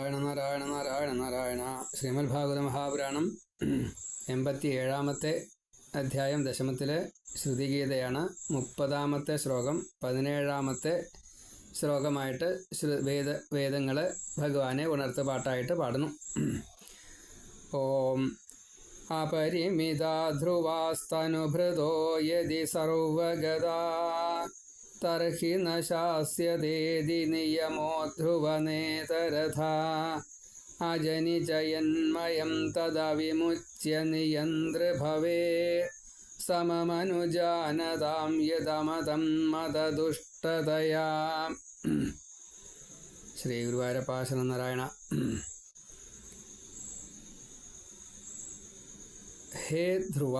നാരായണ നാരായണ നാരായണ നാരായണ. ശ്രീമദ് ഭാഗവത മഹാപുരാണം എൺപത്തി ഏഴാമത്തെ അധ്യായം ദശമത്തിലെ ശ്രുതിഗീതയാണ് മുപ്പതാമത്തെ ശ്ലോകം പതിനേഴാമത്തെ ശ്ലോകമായിട്ട് വേദ വേദങ്ങൾ ഭഗവാനെ ഉണർത്ത് പാട്ടായിട്ട് പാടുന്നു. ഓം അപരിമിത ധ്രുവാസ്തനുഭൃതോ യതി സർവഗതാ തർഹി ന ശാസ്യതേതി നിയമോ ധ്രുവനേതരഥാ അജനിജയന്മയം തദവിമുച്യ നിയന്ത്രഭവേ സമമനുജാനതാം യതമതം മതദുഷ്ടതയാ. ശ്രീ ഗുരുവായൂരപ്പാശന നാരായണ ഹേ ധ്രുവ.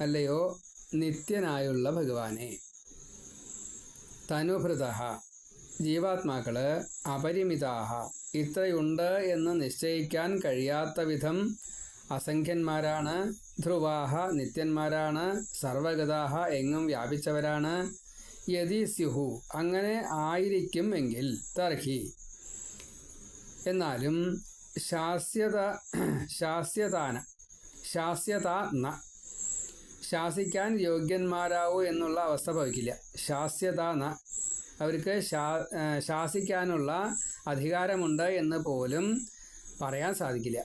അല്ലയോ നിത്യനായുള്ള ഭഗവാനെ. തനുഭൃത ജീവാത്മാക്കൾ അപരിമിതാഹ. ഇത്രയുണ്ട് എന്ന് നിശ്ചയിക്കാൻ കഴിയാത്ത വിധം അസംഖ്യന്മാരാണ് ധ്രുവാഹ നിത്യന്മാരാണ് സർവഗതാഹ എങ്ങും വ്യാപിച്ചവരാണ്. യതി സ്യുഹു. അങ്ങനെ ആയിരിക്കും എങ്കിൽ തർഹി. എന്നാലും ശാസ്യത ശാസ്യതാന ശാസ്യത ന ശാസിക്കാൻ യോഗ്യന്മാരാവൂ എന്നുള്ള അവസ്ഥ ഭവിക്കില്ല. ശാസ്യത ന അവർക്ക് ശാ ശാസിക്കാനുള്ള അധികാരമുണ്ട് എന്ന് പോലും പറയാൻ സാധിക്കില്ല.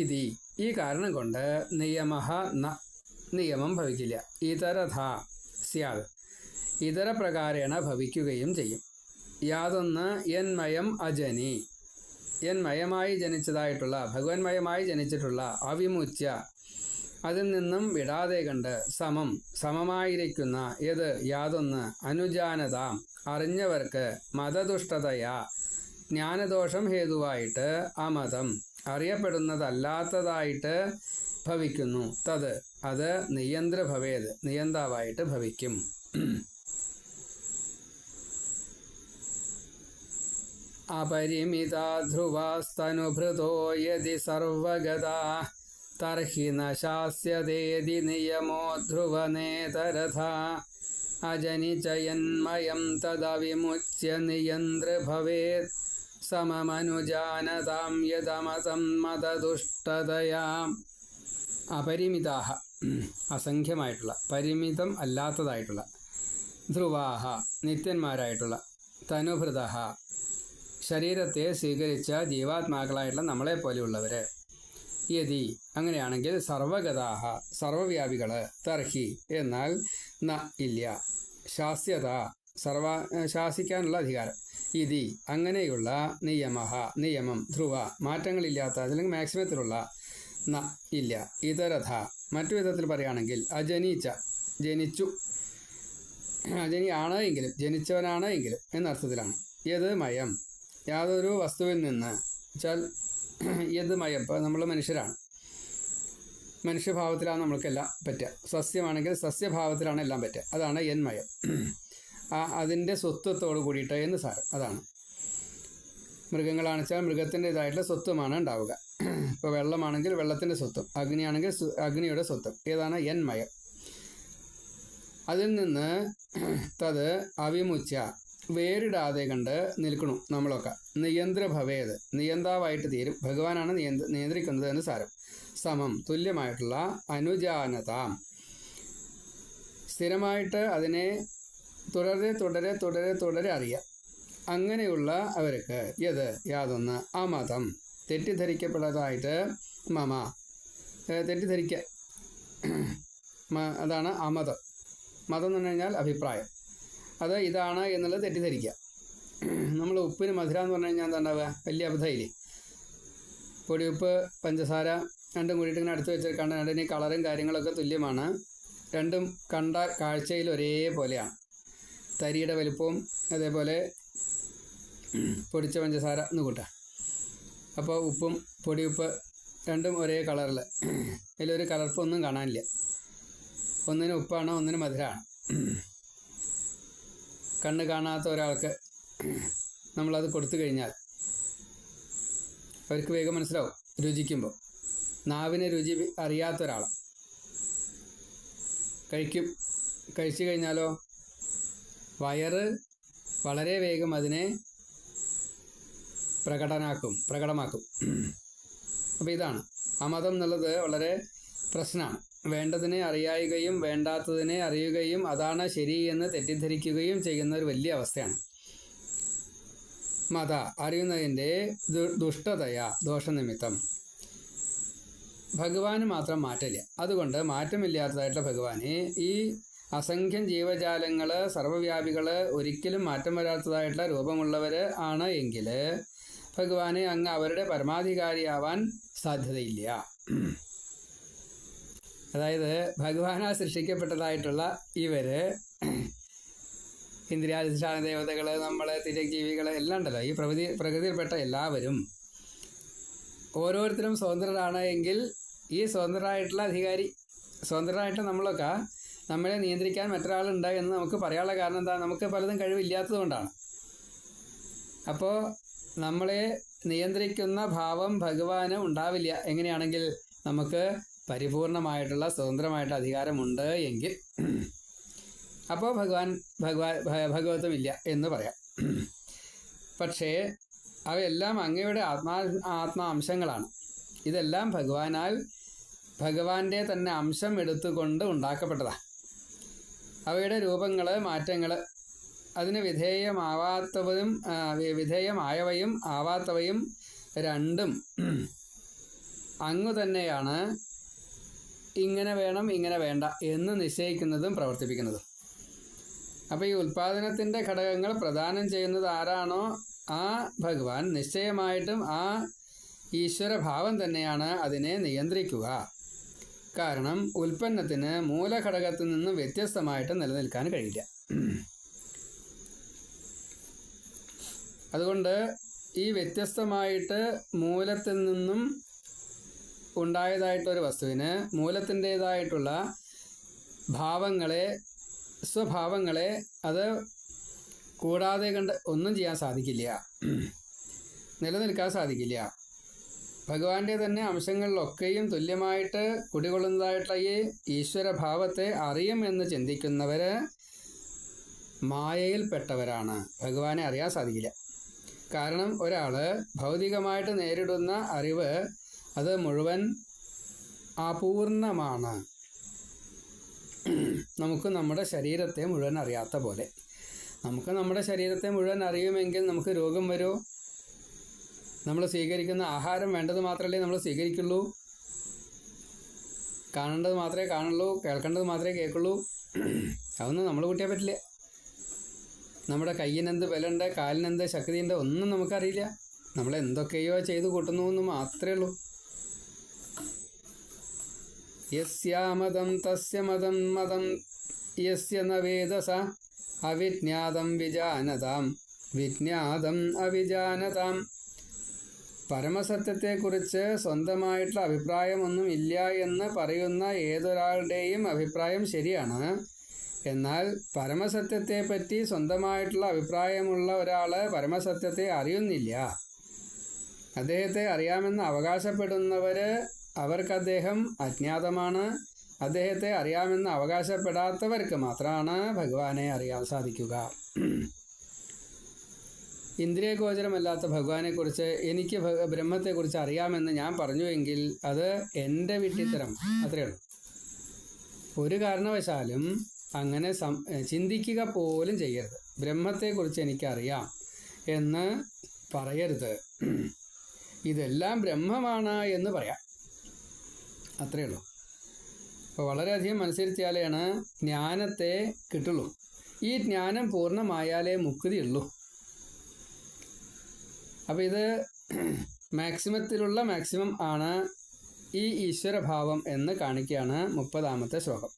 ഇതി ഈ കാരണം കൊണ്ട് നിയമ ന നിയമം ഭവിക്കില്ല. ഇതരഥ സ്യാദ് ഇതര പ്രകാരേണ ഭവിക്കുകയും ചെയ്യും. യാതൊന്ന് എന്മയം അജനി എന്മയമായി ജനിച്ചതായിട്ടുള്ള ഭഗവന്മയമായി ജനിച്ചിട്ടുള്ള അവിമുച്യ അതിൽ നിന്നും വിടാതെ കണ്ട് സമം സമമായിരിക്കുന്ന ഏത് യാതൊന്ന് അനുജാനതാം. അറിഞ്ഞവർക്ക് മതദുഷ്ടതയാ ജ്ഞാനദോഷം ഹേതുവായിട്ട് അമതം. അറിയപ്പെടുന്നതല്ലാത്തതായിട്ട് ഭവിക്കുന്നു. തത് അത് നിയന്ത്ര ഭവേത് നിയന്താവായിട്ട് ഭവിക്കും. അപരിമിതാ ധ്രുവാസ്തനുഭൃതോ യതി സർവഗതാ. തർഹി നശാസ്യതേതി ശാസ്യതേതി നിയമോ ധ്രുവനേതരഥ. അജനിചയന്മയം തദവിമുച്യ നിയന്ത്രഭവേത്. സമമനുജാനതാം യതമസം മതദുഷ്ടതയാം. അപരിമിതാഹ. അസംഖ്യമായിട്ടുള്ള പരിമിതം അല്ലാത്തതായിട്ടുള്ള ധ്രുവാഹ നിത്യന്മാരായിട്ടുള്ള തനുഭൃത ശരീരത്തെ സ്വീകരിച്ച ജീവാത്മാക്കളായിട്ടുള്ള നമ്മളെ പോലെയുള്ളവർ യതി അങ്ങനെയാണെങ്കിൽ സർവഗതാഹ സർവവ്യാപികൾ തർഹി. എന്നാൽ ന ഇല്ല ശാസ്യത സർവ ശാസിക്കാനുള്ള അധികാരം. ഇതി. അങ്ങനെയുള്ള നിയമ നിയമം ധ്രുവ മാറ്റങ്ങളില്ലാത്ത അല്ലെങ്കിൽ മാക്സിമത്തിലുള്ള ന ഇല്ല ഇതരഥ. മറ്റു വിധത്തിൽ പറയുകയാണെങ്കിൽ അജനീച്ച ജനിച്ചു അജനി ആണ് എങ്കിലും ജനിച്ചവനാണ് എങ്കിലും എന്നർത്ഥത്തിലാണ്. യത് മയം യാതൊരു വസ്തുവിൽ നിന്ന് യത് മയം നമ്മൾ മനുഷ്യരാണ്. മനുഷ്യഭാവത്തിലാണ് നമ്മൾക്കെല്ലാം പറ്റുക. സസ്യമാണെങ്കിൽ സസ്യഭാവത്തിലാണ് എല്ലാം പറ്റുക. അതാണ് എന്മയം ആ അതിന്റെ സ്വത്വത്തോട് കൂടിയിട്ട് എന്ന് സാരം. അതാണ്. മൃഗങ്ങളാണെച്ചാൽ മൃഗത്തിന്റെതായിട്ടുള്ള സ്വത്വമാണ് ഉണ്ടാവുക. ഇപ്പോൾ വെള്ളമാണെങ്കിൽ വെള്ളത്തിന്റെ സ്വത്വം. അഗ്നിയാണെങ്കിൽ അഗ്നിയുടെ സ്വത്വം. ഏതാണ്? എന്മയം അതിൽ നിന്ന് തത് അവിമുച്ച വേറിടാതെ കണ്ട് നിൽക്കണു നമ്മളൊക്കെ. നിയന്ത്ര ഭവേത് നിയന്താവായിട്ട് തീരും. ഭഗവാനാണ് നിയന്ത്ര നിയന്ത്രിക്കുന്നത് എന്ന് സാരം. സമം. തുല്യമായിട്ടുള്ള അനുജാനത. സ്ഥിരമായിട്ട് അതിനെ തുടരെ തുടരെ തുടരെ തുടരെ അറിയാം. അങ്ങനെയുള്ള അവർക്ക് യത് യാതൊന്ന് അമതം. തെറ്റിദ്ധരിക്കപ്പെട്ടതായിട്ട് മമ. തെറ്റിദ്ധരിക്ക. അതാണ് അമതം. മതം എന്ന് പറഞ്ഞു കഴിഞ്ഞാൽ അഭിപ്രായം. അത് ഇതാണ് എന്നുള്ളത് തെറ്റിദ്ധരിക്കുക. നമ്മൾ ഉപ്പിന് മധുര എന്ന് പറഞ്ഞു കഴിഞ്ഞാൽ എന്താ ഉണ്ടാവുക വലിയ അബദ്ധമില്ലേ പൊടിയുപ്പ് പഞ്ചസാര രണ്ടും കൂടിയിട്ട് ഇങ്ങനെ അടുത്ത് വെച്ചിട്ട് രണ്ടിന് കളറും കാര്യങ്ങളൊക്കെ തുല്യമാണ്. രണ്ടും കണ്ട കാഴ്ചയിൽ ഒരേപോലെയാണ്. തരിയുടെ വലുപ്പവും അതേപോലെ പൊടിച്ച പഞ്ചസാര എന്ന് കൂട്ടാം. അപ്പോൾ ഉപ്പും പൊടിയുപ്പ് രണ്ടും ഒരേ കളറിൽ. അതിലൊരു കലർപ്പൊന്നും കാണാനില്ല. ഒന്നിന് ഉപ്പാണ് ഒന്നിന് മധുരമാണ്. കണ്ണ് കാണാത്ത ഒരാൾക്ക് നമ്മളത് കൊടുത്തു കഴിഞ്ഞാൽ അവർക്ക് വേഗം മനസ്സിലാവും രുചിക്കുമ്പോൾ. നാവിനെ രുചി അറിയാത്ത ഒരാൾ കഴിക്കും കഴിച്ചു കഴിഞ്ഞാലോ? വയറ് വളരെ വേഗം അതിനെ പ്രകടനാക്കും പ്രകടമാക്കും. അപ്പോൾ ഇതാണ്. അമതം എന്നുള്ളത് വളരെ പ്രശ്നമാണ്. വേണ്ടതിനെ അറിയായുകയും വേണ്ടാത്തതിനെ അറിയുകയും അതാണ് ശരി എന്ന് തെറ്റിദ്ധരിക്കുകയും ചെയ്യുന്ന ഒരു വലിയ അവസ്ഥയാണ്. മത അറിയുന്നതിന്റെ ദുഷ്ടതയ ദോഷനിമിത്തം. ഭഗവാന് മാത്രം മാറ്റില്ല അതുകൊണ്ട് മാറ്റമില്ലാത്തതായിട്ടുള്ള ഭഗവാനെ ഈ അസംഖ്യം ജീവജാലങ്ങൾ സർവവ്യാപികൾ ഒരിക്കലും മാറ്റം വരാത്തതായിട്ടുള്ള രൂപമുള്ളവർ ആണ് എങ്കിൽ ഭഗവാനെ അങ്ങ് അവരുടെ പരമാധികാരിയാവാൻ സാധ്യതയില്ല. അതായത് ഭഗവാനാ സൃഷ്ടിക്കപ്പെട്ടതായിട്ടുള്ള ഇവർ ഇന്ദ്രിയാധിഷ്ഠാന ദേവതകൾ നമ്മൾ തിരജീവികൾ എല്ലാം ഉണ്ടല്ലോ. ഈ പ്രകൃതി പ്രകൃതിയിൽപ്പെട്ട എല്ലാവരും ഓരോരുത്തരും സ്വതന്ത്രരാണ് എങ്കിൽ ഈ സ്വതന്ത്രരായിട്ടുള്ള അധികാരി സ്വതന്ത്രരായിട്ട് നമ്മളൊക്കെ നമ്മളെ നിയന്ത്രിക്കാൻ മറ്റൊരാളുണ്ട് എന്ന് നമുക്ക് പറയാനുള്ള കാരണം എന്താ? നമുക്ക് പലതും കഴിവില്ലാത്തത് കൊണ്ടാണ്. അപ്പോൾ നമ്മളെ നിയന്ത്രിക്കുന്ന ഭാവം ഭഗവാന് ഉണ്ടാവില്ല. എങ്ങനെയാണെങ്കിൽ നമുക്ക് പരിപൂർണമായിട്ടുള്ള സ്വതന്ത്രമായിട്ടുള്ള അധികാരമുണ്ട് എങ്കിൽ അപ്പോൾ ഭഗവാൻ ഭഗവാൻ ഭഗവത്വം ഭഗവത്വമില്ല എന്ന് പറയാം. പക്ഷേ അവയെല്ലാം അങ്ങയുടെ ആത്മാ ആത്മാംശങ്ങളാണ്. ഇതെല്ലാം ഭഗവാനാൽ ഭഗവാന്റെ തന്നെ അംശം എടുത്തുകൊണ്ട് ഉണ്ടാക്കപ്പെട്ടതാണ് അവയുടെ രൂപങ്ങൾ മാറ്റങ്ങൾ അതിന് വിധേയമാവാത്തവയും വിധേയമായവയും ആവാത്തവയും രണ്ടും അങ്ങു തന്നെയാണ് ഇങ്ങനെ വേണം ഇങ്ങനെ വേണ്ട എന്ന് നിശ്ചയിക്കുന്നതും പ്രവർത്തിപ്പിക്കുന്നതും. അപ്പോൾ ഈ ഉൽപ്പാദനത്തിന്റെ ഘടകങ്ങൾ പ്രദാനം ചെയ്യുന്നത് ആരാണോ? ആ ഭഗവാൻ. നിശ്ചയമായിട്ടും ആ ഈശ്വരഭാവം തന്നെയാണ് അതിനെ നിയന്ത്രിക്കുക. കാരണം ഉൽപ്പന്നത്തിന് മൂലഘടകത്തിൽ നിന്നും വ്യത്യസ്തമായിട്ട് നിലനിൽക്കാൻ കഴിയില്ല. അതുകൊണ്ട് ഈ വ്യത്യസ്തമായിട്ട് മൂലത്തിൽ നിന്നും ഉണ്ടായതായിട്ടൊരു വസ്തുവിന് മൂലത്തിന്റേതായിട്ടുള്ള ഭാവങ്ങളെ സ്വഭാവങ്ങളെ അത് കൂടാതെ കണ്ട് ഒന്നും ചെയ്യാൻ സാധിക്കില്ല. നിലനിൽക്കാൻ സാധിക്കില്ല. ഭഗവാന്റെ തന്നെ അംശങ്ങളിലൊക്കെയും തുല്യമായിട്ട് കുടികൊള്ളുന്നതായിട്ടുള്ള ഈ ഈശ്വരഭാവത്തെ അറിയും എന്ന് ചിന്തിക്കുന്നവർ മായയിൽപ്പെട്ടവരാണ്. ഭഗവാനെ അറിയാൻ സാധിക്കില്ല. കാരണം ഒരാൾ ഭൗതികമായിട്ട് നേരിടുന്ന അറിവ് അത് മുഴുവൻ അപൂർണമാണ്. നമുക്ക് നമ്മുടെ ശരീരത്തെ മുഴുവൻ അറിയാത്ത പോലെ. നമുക്ക് നമ്മുടെ ശരീരത്തെ മുഴുവൻ അറിയുമെങ്കിൽ നമുക്ക് രോഗം വരുമോ നമ്മൾ സ്വീകരിക്കുന്ന ആഹാരം വേണ്ടത് മാത്രമല്ലേ നമ്മൾ സ്വീകരിക്കുള്ളൂ? കാണേണ്ടത് മാത്രമേ കാണുള്ളൂ കേൾക്കേണ്ടത് മാത്രമേ കേൾക്കുള്ളൂ. അതൊന്നും നമ്മൾ കൂട്ടിയാൽ പറ്റില്ല. നമ്മുടെ കയ്യിനെന്ത് ബലമുണ്ട് കാലിനെന്ത് ശക്തിയുണ്ട് ഒന്നും നമുക്കറിയില്ല. നമ്മൾ എന്തൊക്കെയോ ചെയ്തു കൂട്ടുന്നു എന്ന് മാത്രമേ ഉള്ളൂ. യസ്യാമതം തസ്യ മതം മതം യസ്യ അവിജ്ഞാതം വിജാനതാം വിജ്ഞാതം അവിജാനതാം പരമസത്യത്തെക്കുറിച്ച് സ്വന്തമായിട്ടുള്ള അഭിപ്രായമൊന്നും ഇല്ല എന്ന് പറയുന്ന ഏതൊരാളുടെയും അഭിപ്രായം ശരിയാണ്. എന്നാൽ പരമസത്യത്തെപ്പറ്റി സ്വന്തമായിട്ടുള്ള അഭിപ്രായമുള്ള ഒരാൾ പരമസത്യത്തെ അറിയുന്നില്ല. അദ്ദേഹത്തെ അറിയാമെന്ന് അവകാശപ്പെടുന്നവർ അവർക്ക് അദ്ദേഹം അജ്ഞാതമാണ്. അദ്ദേഹത്തെ അറിയാമെന്ന് അവകാശപ്പെടാത്തവർക്ക് മാത്രമാണ് ഭഗവാനെ അറിയാൻ സാധിക്കുക. ഇന്ദ്രിയഗോചരമല്ലാത്ത ഭഗവാനെക്കുറിച്ച് എനിക്ക് ബ്രഹ്മത്തെക്കുറിച്ച് അറിയാമെന്ന് ഞാൻ പറഞ്ഞുവെങ്കിൽ അത് എന്റെ വിട്ടിത്തരം അത്രയേ ഉള്ളൂ. ഒരു കാരണവശാലും അങ്ങനെ ചിന്തിക്കുക പോലും ചെയ്യരുത്. ബ്രഹ്മത്തെക്കുറിച്ച് എനിക്കറിയാം എന്ന് പറയരുത്. ഇതെല്ലാം ബ്രഹ്മമാണ് എന്ന് പറയാം. അത്രയേ ഉള്ളൂ. അപ്പോൾ വളരെയധികം മനസ്സിരുത്തിയാലാണ് ജ്ഞാനത്തെ കിട്ടുള്ളൂ. ഈ ജ്ഞാനം പൂർണമായാലേ മുക്തിയുള്ളൂ. അപ്പോൾ ഇത് മാക്സിമത്തിലുള്ള മാക്സിമം ആണ് ഈ ഈശ്വരഭാവം എന്ന് കാണിക്കുകയാണ് മുപ്പതാമത്തെ ശ്ലോകം.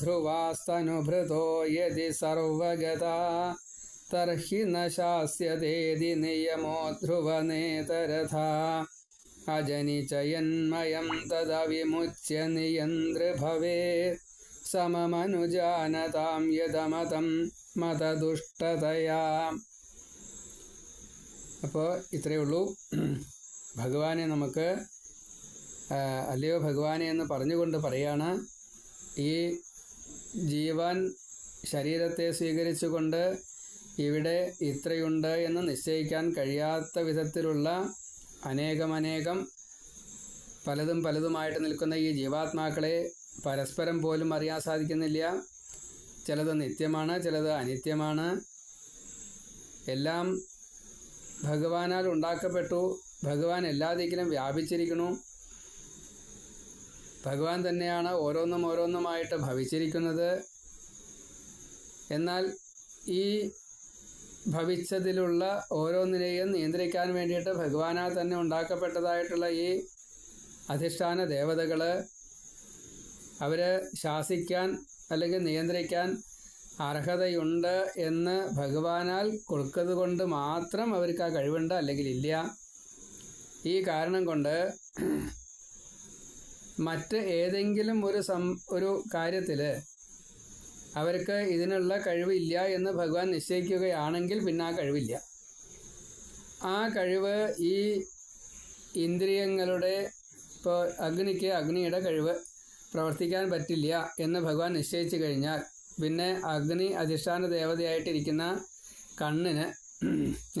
ധ്രുവാസ്തനുഭൃതോ യതി തർഹി നശാസ്യതേതി ശാസ്യതേതി നിയമോ ധ്രുവനേതരഥാ അജനിചയന്മയം തദവിമുച്യ നിയന്ത്രഭവേ സമമനുജാനതാം യദമതം മതദുഷ്ടതയാ. അപ്പോൾ ഇത്രയേ ഉള്ളൂ. ഭഗവാനെ നമുക്ക് അല്ലയോ ഭഗവാനെ എന്ന് പറഞ്ഞുകൊണ്ട് പറയാണ്. ഈ ജീവൻ ശരീരത്തെ സ്വീകരിച്ചുകൊണ്ട് ഇവിടെ ഇത്രയുണ്ട് എന്ന് നിശ്ചയിക്കാൻ കഴിയാത്ത വിധത്തിലുള്ള അനേകമനേകം പലതും പലതുമായിട്ട് നിൽക്കുന്ന ഈ ജീവാത്മാക്കളെ പരസ്പരം പോലും അറിയാൻ സാധിക്കുന്നില്ല. ചിലത് നിത്യമാണ് ചിലത് അനിത്യമാണ്. എല്ലാം ഭഗവാനാൽ ഉണ്ടാക്കപ്പെട്ടു. ഭഗവാൻ എല്ലാ വ്യാപിച്ചിരിക്കുന്നു. ഭഗവാൻ തന്നെയാണ് ഓരോന്നും ഓരോന്നുമായിട്ട് ഭവിച്ചിരിക്കുന്നത്. എന്നാൽ ഈ ഭവിച്ചതിലുള്ള ഓരോന്നിനെയും നിയന്ത്രിക്കാൻ വേണ്ടിയിട്ട് ഭഗവാനാ തന്നെ ഉണ്ടാക്കപ്പെട്ടതായിട്ടുള്ള ഈ അധിഷ്ഠാന ദേവതകൾ അവരെ ശാസിക്കാൻ അല്ലെങ്കിൽ നിയന്ത്രിക്കാൻ അർഹതയുണ്ട് എന്ന് ഭഗവാനാൽ കൊടുക്കത് കൊണ്ട് മാത്രം അവർക്ക് ആ കഴിവുണ്ട് അല്ലെങ്കിൽ ഇല്ല. ഈ കാരണം കൊണ്ട് മറ്റ് ഏതെങ്കിലും ഒരു സം ഒരു കാര്യത്തിൽ അവർക്ക് ഇതിനുള്ള കഴിവില്ല എന്ന് ഭഗവാൻ നിശ്ചയിക്കുകയാണെങ്കിൽ പിന്നെ ആ കഴിവില്ല. ആ കഴിവ് ഈ ഇന്ദ്രിയങ്ങളുടെ ഇപ്പോൾ അഗ്നിക്ക് അഗ്നിയുടെ കഴിവ് പ്രവർത്തിക്കാൻ പറ്റില്ല എന്ന് ഭഗവാൻ നിശ്ചയിച്ചു കഴിഞ്ഞാൽ പിന്നെ അഗ്നി അധിഷ്ഠാന ദേവതയായിട്ടിരിക്കുന്ന കണ്ണിന്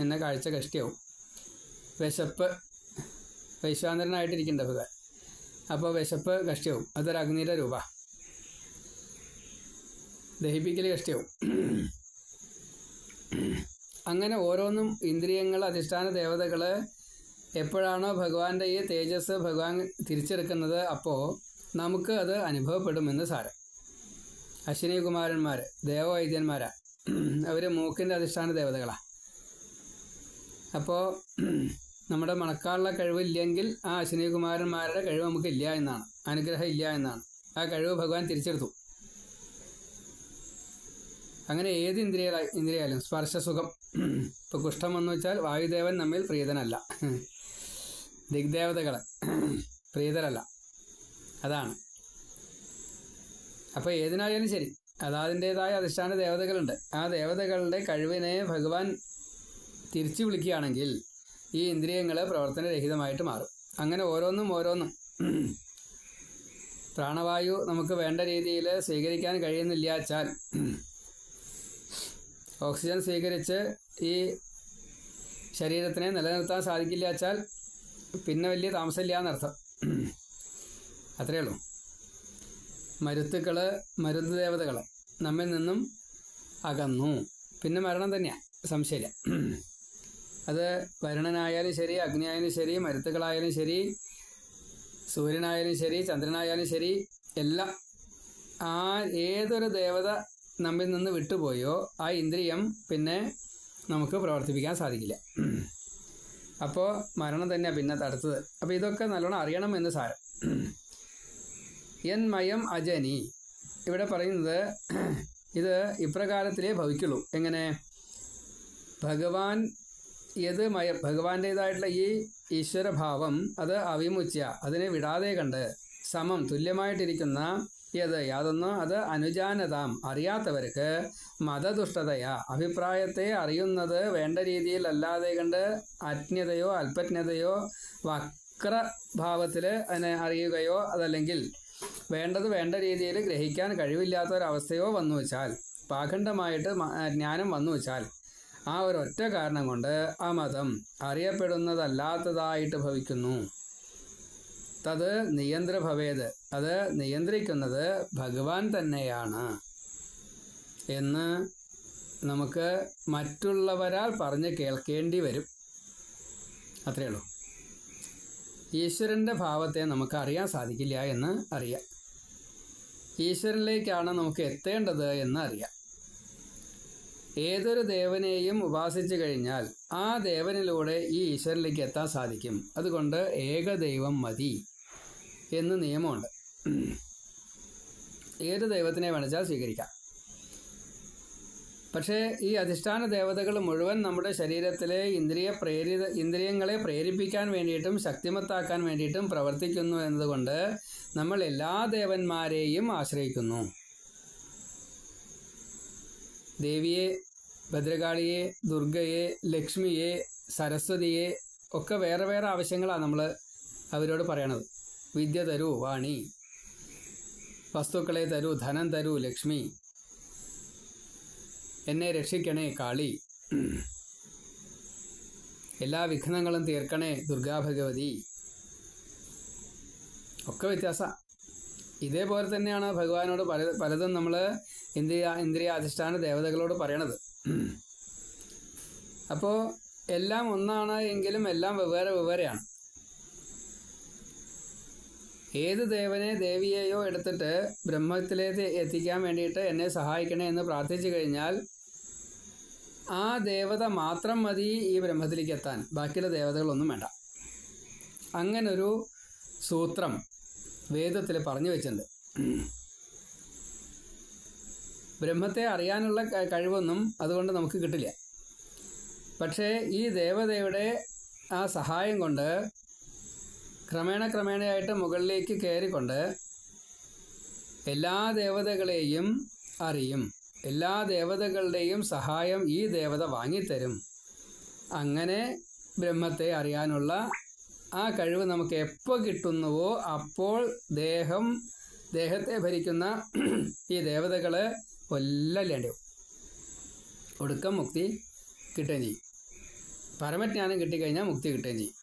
എന്ന കാഴ്ച കഷ്ടിയാവും. വിശപ്പ് വൈശ്വാന്തരനായിട്ടിരിക്കേണ്ട ഭഗവാൻ. അപ്പോൾ വിശപ്പ് കഷ്ടിയാവും. അതൊരു അഗ്നിയുടെ രൂപ. ദഹിപ്പിക്കൽ കഷ്ടിയാവും. അങ്ങനെ ഓരോന്നും ഇന്ദ്രിയങ്ങൾ അധിഷ്ഠാന ദേവതകൾ എപ്പോഴാണോ ഭഗവാന്റെ ഈ തേജസ് ഭഗവാൻ തിരിച്ചെടുക്കുന്നത് അപ്പോൾ നമുക്ക് അത് അനുഭവപ്പെടുമെന്ന് സാരം. അശ്വിനി കുമാരന്മാർ ദേവവൈദ്യന്മാരാ. അവർ മൂക്കിന്റെ അധിഷ്ഠാന ദേവതകളാണ് അപ്പോൾ നമ്മുടെ മണക്കാനുള്ള കഴിവില്ലെങ്കിൽ ആ അശ്വിനി കുമാരന്മാരുടെ കഴിവ് നമുക്കില്ല എന്നാണ്. അനുഗ്രഹം ഇല്ല എന്നാണ്. ആ കഴിവ് ഭഗവാൻ തിരിച്ചെടുത്തു. അങ്ങനെ ഏത് ഇന്ദ്രിയ ഇന്ദ്രിയായാലും സ്പർശസുഖം ഇപ്പോൾ കുഷ്ഠം എന്ന് വെച്ചാൽ വായുദേവൻ നമ്മിൽ പ്രീതനല്ല. ദിഗ്ദേവതകൾ പ്രീതരല്ല. അതാണ്. അപ്പോൾ ഏതിനായാലും ശരി. അതാതിന്റെതായ അധിഷ്ഠാന ദേവതകളുണ്ട്. ആ ദേവതകളുടെ കഴിവിനെ ഭഗവാൻ തിരിച്ചു വിളിക്കുകയാണെങ്കിൽ ഈ ഇന്ദ്രിയങ്ങൾ പ്രവർത്തനരഹിതമായിട്ട് മാറും. അങ്ങനെ ഓരോന്നും ഓരോന്നും പ്രാണവായു നമുക്ക് വേണ്ട രീതിയിൽ സ്വീകരിക്കാൻ കഴിയുന്നില്ല വെച്ചാൽ ഓക്സിജൻ സ്വീകരിച്ച് ഈ ശരീരത്തിനെ നിലനിർത്താൻ സാധിക്കില്ല വെച്ചാൽ പിന്നെ വലിയ താമസമില്ല എന്നർത്ഥം. അത്രയേ ഉള്ളൂ. മരുത്തുക്കൾ മരുന്ന് ദേവതകൾ നമ്മിൽ നിന്നും അകന്നു. പിന്നെ മരണം തന്നെയാണ് സംശയമില്ല. അത് വരുണനായാലും ശരി അഗ്നിയായാലും ശരി മരുത്തുക്കളായാലും ശരി സൂര്യനായാലും ശരി ചന്ദ്രനായാലും ശരി എല്ലാം ആ ഏതൊരു ദേവത നമ്മിൽ നിന്ന് വിട്ടുപോയോ ആ ഇന്ദ്രിയം പിന്നെ നമുക്ക് പ്രവർത്തിപ്പിക്കാൻ സാധിക്കില്ല. അപ്പോൾ മരണം തന്നെയാണ് പിന്നെ തടുത്തത്. അപ്പോൾ ഇതൊക്കെ നല്ലോണം അറിയണം എന്ന് സാരം. മയം അജനി. ഇവിടെ പറയുന്നത് ഇത് ഇപ്രകാരത്തിലേ ഭവിക്കുള്ളൂ. എങ്ങനെ? ഭഗവാൻ ഏത് മയ ഭഗവാന്റേതായിട്ടുള്ള ഈ ഈശ്വരഭാവം അത് അവിമുച്യ അതിനെ വിടാതെ കണ്ട് സമം തുല്യമായിട്ടിരിക്കുന്ന ഏത് യാതൊന്നോ അത് അനുജാനതാം. അറിയാത്തവർക്ക് മതദുഷ്ടതയാ. അഭിപ്രായത്തെ അറിയുന്നത് വേണ്ട രീതിയിൽ അല്ലാതെ കണ്ട് അജ്ഞതയോ അല്പജ്ഞതയോ വക്രഭാവത്തിൽ അതിനെ അറിയുകയോ അതല്ലെങ്കിൽ വേണ്ടത് വേണ്ട രീതിയിൽ ഗ്രഹിക്കാൻ കഴിവില്ലാത്ത ഒരവസ്ഥയോ വന്നു വെച്ചാൽ പാഖണ്ഡമായിട്ട് ജ്ഞാനം വന്നു വെച്ചാൽ ആ ഒരൊറ്റ കാരണം കൊണ്ട് ആ മതം അറിയപ്പെടുന്നതല്ലാത്തതായിട്ട് ഭവിക്കുന്നു. തത് നിയന്ത്രഭവേത്. അത് നിയന്ത്രിക്കുന്നത് ഭഗവാൻ തന്നെയാണ് എന്ന് നമുക്ക് മറ്റുള്ളവരാൽ പറഞ്ഞ് കേൾക്കേണ്ടി വരും. അത്രയേ ഉള്ളൂ. ഈശ്വരന്റെ ഭാവത്തെ നമുക്ക് അറിയാൻ സാധിക്കില്ല എന്ന് അറിയാം. ഈശ്വരനിലേക്കാണ് നമുക്ക് എത്തേണ്ടത് എന്ന് അറിയാം. ഏതൊരു ദേവനെയും ഉപാസിച്ചു കഴിഞ്ഞാൽ ആ ദേവനിലൂടെ ഈ ഈശ്വരനിലേക്ക് എത്താൻ സാധിക്കും. അതുകൊണ്ട് ഏകദൈവം മതി. എന്ന് നിയമമുണ്ട്. ഏത് ദൈവത്തിനെ വേണിച്ചാൽ സ്വീകരിക്കാം. പക്ഷേ ഈ അധിഷ്ഠാന ദേവതകൾ മുഴുവൻ നമ്മുടെ ശരീരത്തിലെ ഇന്ദ്രിയ പ്രേരിത ഇന്ദ്രിയങ്ങളെ പ്രേരിപ്പിക്കാൻ വേണ്ടിയിട്ടും ശക്തിമത്താക്കാൻ വേണ്ടിയിട്ടും പ്രവർത്തിക്കുന്നു എന്നതുകൊണ്ട് നമ്മൾ എല്ലാ ദേവന്മാരെയും ആശ്രയിക്കുന്നു. ദേവിയെ ഭദ്രകാളിയെ ദുർഗയെ ലക്ഷ്മിയെ സരസ്വതിയെ ഒക്കെ വേറെ വേറെ ആവശ്യങ്ങളാണ് നമ്മൾ അവരോട് പറയണത്. വിദ്യ തരൂ വാണി. വസ്തുക്കളെ തരൂ ധനം തരൂ ലക്ഷ്മി. എന്നെ രക്ഷിക്കണേ കാളി. എല്ലാ വിഘ്നങ്ങളും തീർക്കണേ ദുർഗാഭഗവതി. ഒക്കെ വ്യത്യാസ. ഇതേപോലെ തന്നെയാണ് ഭഗവാനോട് പല പലതും നമ്മൾ ഇന്ദ്രിയ ഇന്ദ്രിയ അധിഷ്ഠാന ദേവതകളോട് പറയണത്. അപ്പോൾ എല്ലാം ഒന്നാണ് എങ്കിലും എല്ലാം വെവ്വേറെ വെവ്വേറെയാണ്. ഏത് ദേവനെ ദേവിയെയോ എടുത്തിട്ട് ബ്രഹ്മത്തിലേക്ക് എത്തിക്കാൻ വേണ്ടിയിട്ട് എന്നെ സഹായിക്കണേ എന്ന് പ്രാർത്ഥിച്ചു കഴിഞ്ഞാൽ ആ ദേവത മാത്രം മതി ഈ ബ്രഹ്മത്തിലേക്ക് എത്താൻ. ബാക്കിയുള്ള ദേവതകളൊന്നും വേണ്ട. അങ്ങനൊരു സൂത്രം വേദത്തിൽ പറഞ്ഞു വെച്ചിട്ടുണ്ട്. ബ്രഹ്മത്തെ അറിയാനുള്ള കഴിവൊന്നും അതുകൊണ്ട് നമുക്ക് കിട്ടില്ല. പക്ഷേ ഈ ദേവതയുടെ ആ സഹായം കൊണ്ട് ക്രമേണ ക്രമേണയായിട്ട് മുകളിലേക്ക് കയറിക്കൊണ്ട് എല്ലാ ദേവതകളെയും അറിയും. എല്ലാ ദേവതകളുടെയും സഹായം ഈ ദേവത വാങ്ങിത്തരും. അങ്ങനെ ബ്രഹ്മത്തെ അറിയാനുള്ള ആ കഴിവ് നമുക്ക് എപ്പോൾ കിട്ടുന്നുവോ അപ്പോൾ ദേഹം ദേഹത്തെ ഭരിക്കുന്ന ഈ ദേവതകൾ കൊല്ലല്ലേണ്ടി ഒടുക്കം മുക്തി കിട്ടുകയും ചെയ്യും. പരമജ്ഞാനം കിട്ടിക്കഴിഞ്ഞാൽ മുക്തി കിട്ടുകയും ചെയ്യും.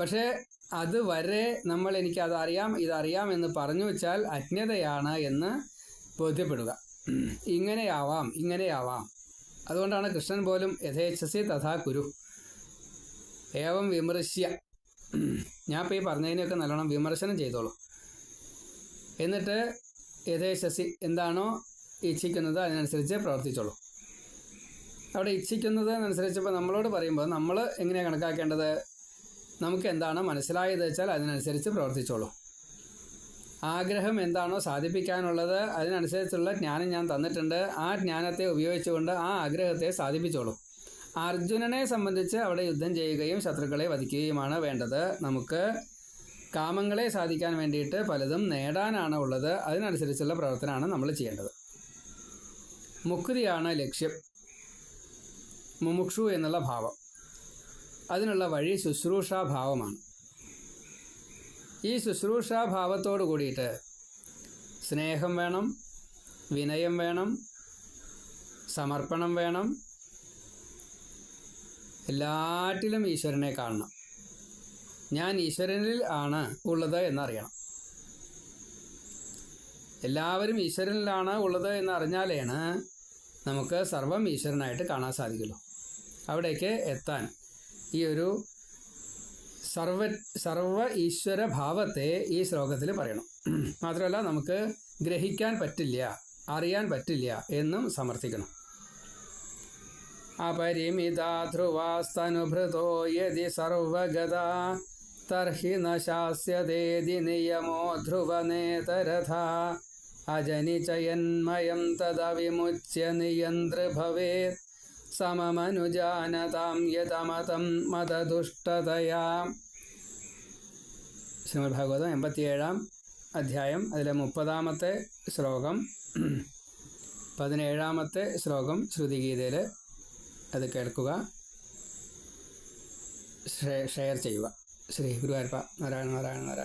പക്ഷേ അതുവരെ നമ്മൾ എനിക്ക് അതറിയാം ഇതറിയാം എന്ന് പറഞ്ഞു വെച്ചാൽ അജ്ഞതയാണ് എന്ന് ബോധ്യപ്പെടുക. ഇങ്ങനെയാവാം ഇങ്ങനെയാവാം. അതുകൊണ്ടാണ് കൃഷ്ണൻ പോലും യഥേച്ഛസി തഥാ കുരു. ഏവം വിമർശ്യ. ഞാൻ ഇപ്പോൾ ഈ പറഞ്ഞതിനെയൊക്കെ നല്ലോണം വിമർശനം ചെയ്തോളൂ. എന്നിട്ട് യഥേച്ഛസി എന്താണോ ഇച്ഛിക്കുന്നത് അതിനനുസരിച്ച് പ്രവർത്തിച്ചോളൂ. അവിടെ ഇച്ഛിക്കുന്നത് നമ്മളോട് പറയുമ്പോൾ നമ്മൾ എങ്ങനെയാണ് കണക്കാക്കേണ്ടത്? നമുക്ക് എന്താണ് മനസ്സിലായത് വെച്ചാൽ അതിനനുസരിച്ച് പ്രവർത്തിച്ചോളൂ. ആഗ്രഹം എന്താണോ സാധിപ്പിക്കാനുള്ളത് അതിനനുസരിച്ചുള്ള ജ്ഞാനം ഞാൻ തന്നിട്ടുണ്ട്. ആ ജ്ഞാനത്തെ ഉപയോഗിച്ചുകൊണ്ട് ആ ആഗ്രഹത്തെ സാധിപ്പിച്ചോളൂ. അർജുനനെ സംബന്ധിച്ച് അവിടെ യുദ്ധം ചെയ്യുകയും ശത്രുക്കളെ വധിക്കുകയുമാണ് വേണ്ടത്. നമുക്ക് കാമങ്ങളെ സാധിക്കാൻ വേണ്ടിയിട്ട് പലതും നേടാനാണ് ഉള്ളത്. അതിനനുസരിച്ചുള്ള പ്രവർത്തനമാണ് നമ്മൾ ചെയ്യേണ്ടത്. മുക്തിയാണ് ലക്ഷ്യം. മുമുക്ഷു എന്നുള്ള ഭാവം. അതിനുള്ള വഴി ശുശ്രൂഷാഭാവമാണ് ഈ ശുശ്രൂഷാഭാവത്തോട് കൂടിയിട്ട് സ്നേഹം വേണം വിനയം വേണം സമർപ്പണം വേണം. എല്ലാറ്റിലും ഈശ്വരനെ കാണണം. ഞാൻ ഈശ്വരനിൽ ആണ് ഉള്ളത് എന്നറിയണം. എല്ലാവരും ഈശ്വരനിലാണ് ഉള്ളത് എന്നറിഞ്ഞാലാണ് നമുക്ക് സർവം ഈശ്വരനായിട്ട് കാണാൻ സാധിക്കുള്ളൂ. അവിടേക്ക് എത്താൻ ഈ ഒരു സർവ സർവ ഈശ്വര ഭാവത്തെ ഈ ശ്ലോകത്തിൽ പറയണം. മാത്രമല്ല നമുക്ക് ഗ്രഹിക്കാൻ പറ്റില്ല അറിയാൻ പറ്റില്ല എന്നും സമർത്ഥിക്കണം. അപരിമിതാ ധ്രുവാസ്തനുഭൃതോ യതി സർവഗത തർഹി നശാസ്യതേതി ശാസ്യതേതി നിയമോ ധ്രുവനേതരഥ അജനിചയന്മയം തദവിമുച്യ നിയന്ത്രഭവേത്. സമമനുജാനതാം യതമതം മതദുഷ്ടതയാ ശ്രീമദ് ഭാഗവതം എൺപത്തിയേഴാം അധ്യായം അതിലെ മുപ്പതാമത്തെ ശ്ലോകം പതിനേഴാമത്തെ ശ്ലോകം ശ്രുതിഗീതയിൽ അത് കേൾക്കുക ഷെയർ ചെയ്യുക. ശ്രീ ഗുരുവായൂരപ്പ നാരായണ നാരായണ നാരായണ.